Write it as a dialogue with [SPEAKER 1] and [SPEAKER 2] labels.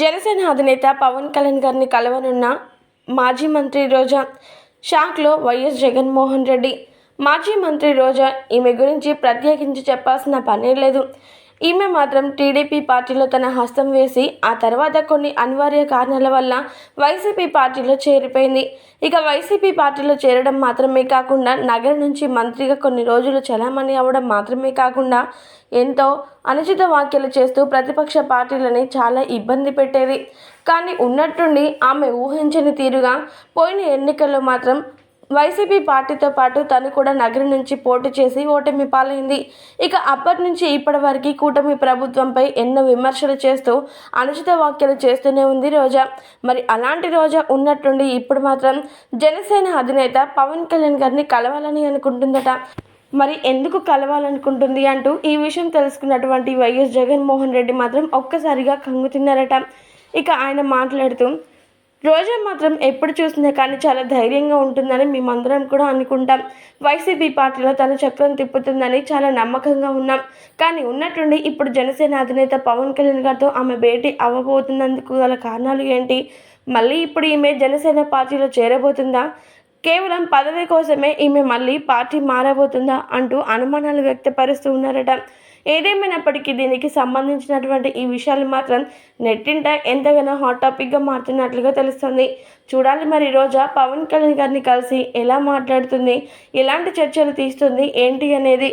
[SPEAKER 1] జనసేన అధినేత పవన్ కళ్యాణ్ గారిని కలవనున్న మాజీ మంత్రి రోజా షాక్లో వైఎస్ జగన్మోహన్ రెడ్డి. మాజీ మంత్రి రోజా ఈమె గురించి ప్రత్యేకించి చెప్పాల్సిన పనే లేదు. ఈమె మాత్రం టీడీపీ పార్టీలో తన హస్తం వేసి ఆ తర్వాత కొన్ని అనివార్య కారణాల వల్ల వైసీపీ పార్టీలో చేరిపోయింది. ఇక వైసీపీ పార్టీలో చేరడం మాత్రమే కాకుండా నగరం నుంచి మంత్రిగా కొన్ని రోజులు చలామణి అవ్వడం మాత్రమే కాకుండా ఎంతో అనుచిత వ్యాఖ్యలు చేస్తూ ప్రతిపక్ష పార్టీలని చాలా ఇబ్బంది పెట్టేది. కానీ ఉన్నట్టుండి ఆమె ఊహించని తీరుగా పోయిన ఎన్నికల్లో మాత్రం వైసీపీ పార్టీతో పాటు తను కూడా నగరం నుంచి పోటీ చేసి ఓటమి పాలైంది. ఇక అప్పటి నుంచి ఇప్పటి వరకు కూటమి ప్రభుత్వంపై ఎన్నో విమర్శలు చేస్తూ అనుచిత వ్యాఖ్యలు చేస్తూనే ఉంది రోజా. మరి అలాంటి రోజా ఉన్నట్టుండి ఇప్పుడు మాత్రం జనసేన అధినేత పవన్ కళ్యాణ్ గారిని కలవాలని అనుకుంటుందట. మరి ఎందుకు కలవాలనుకుంటుంది అంటూ ఈ విషయం తెలుసుకున్నటువంటి వైఎస్ జగన్మోహన్ రెడ్డి మాత్రం ఒక్కసారిగా కంగుతున్నారట. ఇక ఆయన మాట్లాడుతూ రోజా మాత్రం ఎప్పుడు చూసినా కానీ చాలా ధైర్యంగా ఉంటుందని మేమందరం కూడా అనుకుంటాం. వైసీపీ పార్టీలో తన చక్రం తిప్పుతుందని చాలా నమ్మకంగా ఉన్నాం. కానీ ఉన్నట్టుండి ఇప్పుడు జనసేన అధినేత పవన్ కళ్యాణ్ గారితో ఆమె భేటీ అవ్వబోతున్నందుకు గల కారణాలు ఏంటి? మళ్ళీ ఇప్పుడు ఈమె జనసేన పార్టీలో చేరబోతుందా? కేవలం పదవి కోసమే ఈమె మళ్ళీ పార్టీ మారబోతుందా అంటూ అనుమానాలు వ్యక్తపరుస్తూ ఉన్నారట. ఏదేమైనప్పటికీ దీనికి సంబంధించినటువంటి ఈ విషయాలు మాత్రం నెట్టింట ఎంతగానో హాట్ టాపిక్గా మారుతున్నట్లుగా తెలుస్తుంది. చూడాలి మరి రోజా పవన్ కళ్యాణ్ గారిని కలిసి ఎలా మాట్లాడుతుంది ఎలాంటి చర్చలు తీస్తుంది ఏంటి అనేది